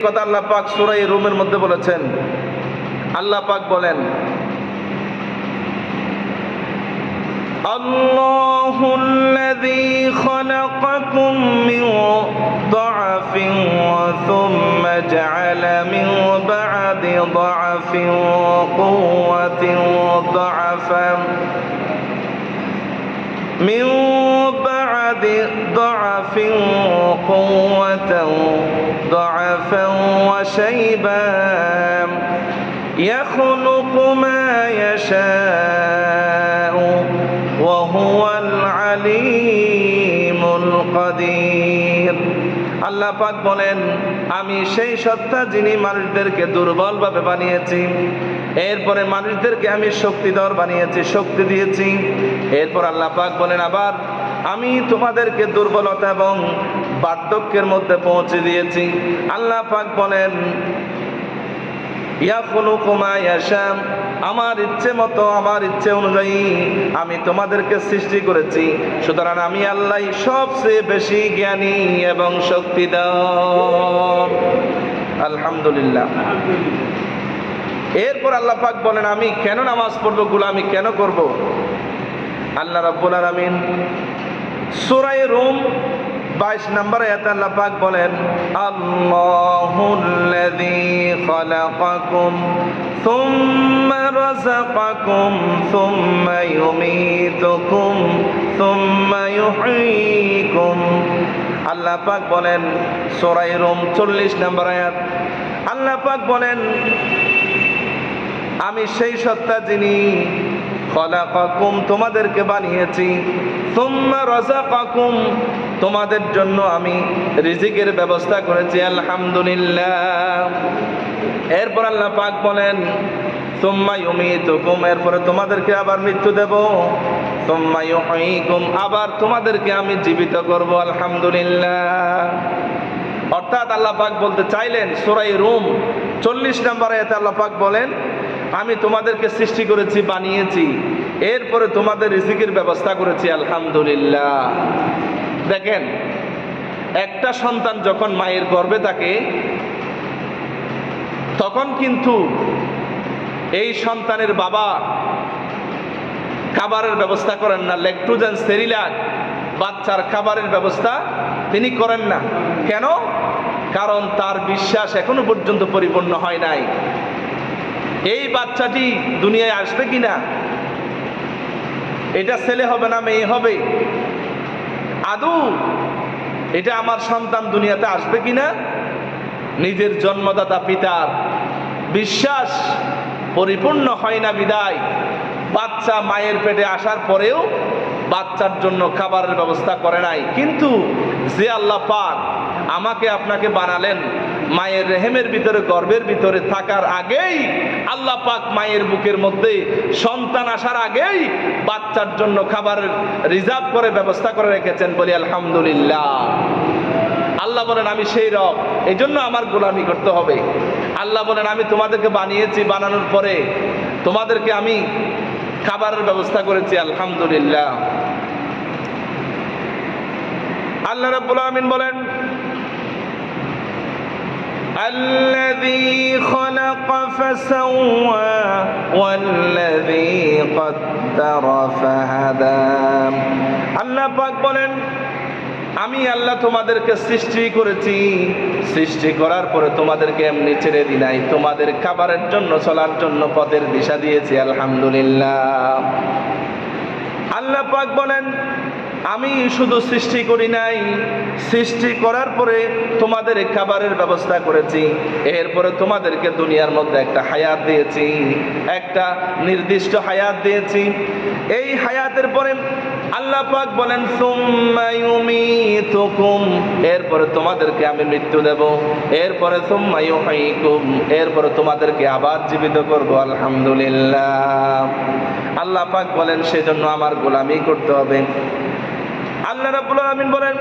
কথা আল্লাহ পাক সুরাই রুমের মধ্যে বলেছেন আল্লাহ পাক বলেন الله الذي خلقكم من ضعف ثم جعل من بعد ضعف قوة ضعفا من بعد ضعف قوة ضعفا وشيبا يخلق ما يشاء وهو العليم القدير আল্লাহ পাক বলেন আমি সেই সত্তা যিনি মানুষদেরকে দুর্বলভাবে বানিয়েছি এরপরে মানুষদেরকে আমি শক্তিধর বানিয়েছি শক্তি দিয়েছি এরপর আল্লাহ পাক বলেন আবার আমি তোমাদেরকে দুর্বলতা এবং বার্ধক্যের মধ্যে পৌঁছে দিয়েছি। আল্লাহ পাক বলেন ইয়াখলুকুমা ইয়াশাম আমার ইচ্ছে মতো, আমার ইচ্ছে অনুযায়ী আমি তোমাদেরকে সৃষ্টি করেছি। সুতরাং আমি আল্লাহ সবচেয়ে বেশি জ্ঞানী এবং শক্তিদার আলহামদুলিল্লাহ। এরপর আল্লাহ পাক বলেন, আমি কেন নামাজ পড়বগুলো আমি কেন করব? আল্লাহ রাব্বুল আলামিন সূরায়ে রুম 22 নম্বর আল্লাহ বলেন, আল্লাহুল্লাযী খালাকাকুম, সুম্মা রাযাকাকুম, সুম্মা ইউমীতুকুম, সুম্মা ইউহয়ীকুম আল্লাহ পাক বলেন সূরায়ে রুম 40 নম্বর আয়াত, আল্লাহ পাক বলেন, আমি সেই সত্তা যিনি খলাকাকুম, তোমাদেরকে বানিয়েছি। তুম্মা রাযাকাকুম, তোমাদের জন্য আমি রিজিকের ব্যবস্থা করেছি, আলহামদুলিল্লাহ। এরপর আল্লাহ পাক বলেন তুম্মা ইউমীতুকুম, এরপরে তোমাদেরকে আবার মৃত্যু দেব। তুম্মা ইউহয়ীকুম আবার তোমাদেরকে আমি জীবিত করব, আলহামদুলিল্লাহ। অর্থাৎ আল্লাহ পাক বলতে চাইলেন সুরাই রুম, চল্লিশ নম্বর আয়াতে আল্লাহ পাক বলেন আমি তোমাদেরকে সৃষ্টি করেছি, বানিয়েছি। এরপরে তোমাদের রিজিকের ব্যবস্থা করেছি, আলহামদুলিল্লাহ। দেখেন, একটা সন্তান যখন মায়ের গর্ভে থাকে, তখন কিন্তু এই সন্তানের বাবা খাবারের ব্যবস্থা করেন না। লেকট্রোজেন সেরিলাক বাচ্চার খাবারের ব্যবস্থা তিনি করেন না। কেন? কারণ তার বিশ্বাস এখনও পর্যন্ত পরিপূর্ণ হয় নাই। এই বাচ্চাটি দুনিয়ায় আসবে কি না এটা ছেলে হবে না মেয়ে হবে? আদৌ এটা আমার সন্তান দুনিয়াতে আসবে কি না নিজের জন্মদাতা পিতার বিশ্বাস পরিপূর্ণ হয় না বিদায়। বাচ্চা মায়ের পেটে আসার পরেও বাচ্চার জন্য খাবারের ব্যবস্থা করে নাই। কিন্তু যে আল্লাহ পাক আমাকে আপনাকে বানালেন মায়ের রেহেমের ভিতরে গর্ভের ভিতরে থাকার আগেই আল্লাহ পাক মায়ের বুকের মধ্যে সন্তান আসার আগেই বাচ্চার জন্য খাবারের রিজার্ভ করে, ব্যবস্থা করে রেখেছেন বলি আলহামদুলিল্লাহ। আল্লাহ বলেন, আমি সেই রব এই জন্য আমার গোলামি করতে হবে। আল্লাহ বলেন, আমি তোমাদেরকে বানিয়েছি বানানোর পরে তোমাদেরকে আমি খাবারের ব্যবস্থা করেছি, আলহামদুলিল্লাহ। আল্লাহ রাব্বুল আলামিন বলেন الذي خلق فسوى والذي قدر فهدى আল্লাহ পাক বলেন আমি আল্লাহ তোমাদেরকে সৃষ্টি করেছি সৃষ্টি করার পরে তোমাদেরকে এমনি ছেড়ে দি নাই তোমাদের খাবারের জন্য চলার জন্য পথের দিশা দিয়েছি আলহামদুলিল্লাহ আল্লাহ পাক বলেন আমি শুধু সৃষ্টি করি নাই, সৃষ্টি করার পরে তোমাদের খাবারের ব্যবস্থা করেছি। এরপরে তোমাদেরকে দুনিয়ার মধ্যে একটা হায়াত দিয়েছি, একটা নির্দিষ্ট হায়াত দিয়েছি। এই হায়াতের পরে আল্লাহ পাক বলেন এরপরে তোমাদেরকে আমি মৃত্যু দেব। এরপরে এরপরে তোমাদেরকে আবার জীবিত করব, আলহামদুলিল্লাহ। আল্লাহ পাক বলেন, সেজন্য আমার গোলামি করতে হবে। আল্লাহ রাব্বুল আলামিন বলেন